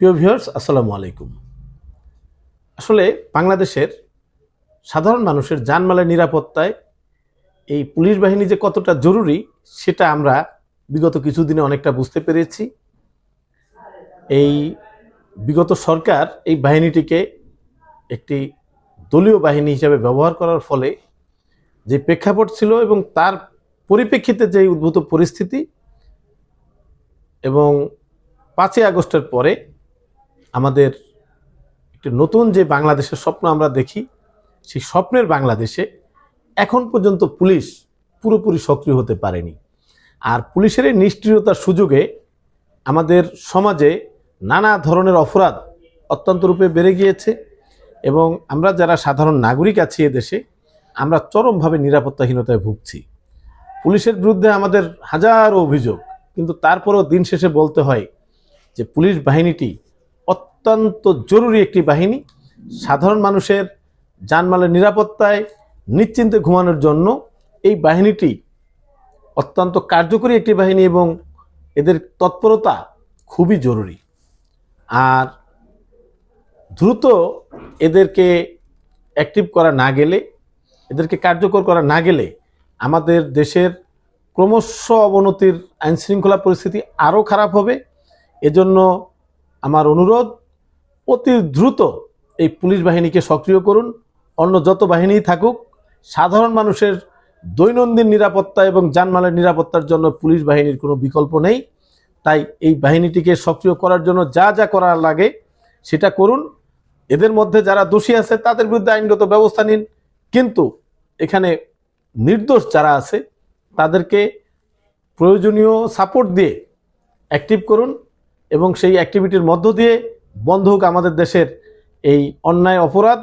প্রিয় ভিউয়ার্স, আসসালামু আলাইকুম। আসলে বাংলাদেশের সাধারণ মানুষের জানমালের নিরাপত্তায় এই পুলিশ বাহিনী যে কতটা জরুরি, সেটা আমরা বিগত কিছুদিনে অনেকটা বুঝতে পেরেছি। এই বিগত সরকার এই বাহিনীটিকে একটি দলীয় বাহিনী হিসাবে ব্যবহার করার ফলে যে প্রেক্ষাপট ছিল এবং তার পরিপ্রেক্ষিতে যে উদ্ভূত পরিস্থিতি এবং পাঁচই আগস্টের পরে আমাদের একটি নতুন যে বাংলাদেশের স্বপ্ন আমরা দেখি, সেই স্বপ্নের বাংলাদেশে এখন পর্যন্ত পুলিশ পুরোপুরি সক্রিয় হতে পারেনি। আর পুলিশের এই নিষ্ক্রিয়তার সুযোগে আমাদের সমাজে নানা ধরনের অপরাধ অত্যন্ত রূপে বেড়ে গিয়েছে এবং আমরা যারা সাধারণ নাগরিক আছি দেশে, আমরা চরমভাবে নিরাপত্তাহীনতায় ভুগছি। পুলিশের বিরুদ্ধে আমাদের হাজারো অভিযোগ, কিন্তু তারপরেও দিন শেষে বলতে হয় যে পুলিশ বাহিনীটি অত্যন্ত জরুরি একটি বাহিনী। সাধারণ মানুষের যানমালের নিরাপত্তায় নিশ্চিন্তে ঘুমানোর জন্য এই বাহিনীটি অত্যন্ত কার্যকরী একটি বাহিনী এবং এদের তৎপরতা খুবই জরুরি। আর দ্রুত এদেরকে অ্যাক্টিভ করা না গেলে, এদেরকে কার্যকর করা না গেলে আমাদের দেশের ক্রমশ অবনতির আইনশৃঙ্খলা পরিস্থিতি আরও খারাপ হবে। এজন্য আমার অনুরোধ অতি দ্রুত এই পুলিশ বাহিনীকে সক্রিয় করুন। অন্য যত বাহিনীই থাকুক, সাধারণ মানুষের দৈনন্দিন নিরাপত্তা এবং যানমালের নিরাপত্তার জন্য পুলিশ বাহিনীর কোনো বিকল্প নেই। তাই এই বাহিনীটিকে সক্রিয় করার জন্য যা যা করা লাগে সেটা করুন। এদের মধ্যে যারা দোষী আছে, তাদের বিরুদ্ধে আইনগত ব্যবস্থা নিন। কিন্তু এখানে নির্দোষ যারা আছে, তাদেরকে প্রয়োজনীয় সাপোর্ট দিয়ে অ্যাক্টিভ করুন এবং সেই অ্যাক্টিভিটির মধ্য দিয়ে বন্ধ হোক আমাদের দেশের এই অন্যায় অপরাধ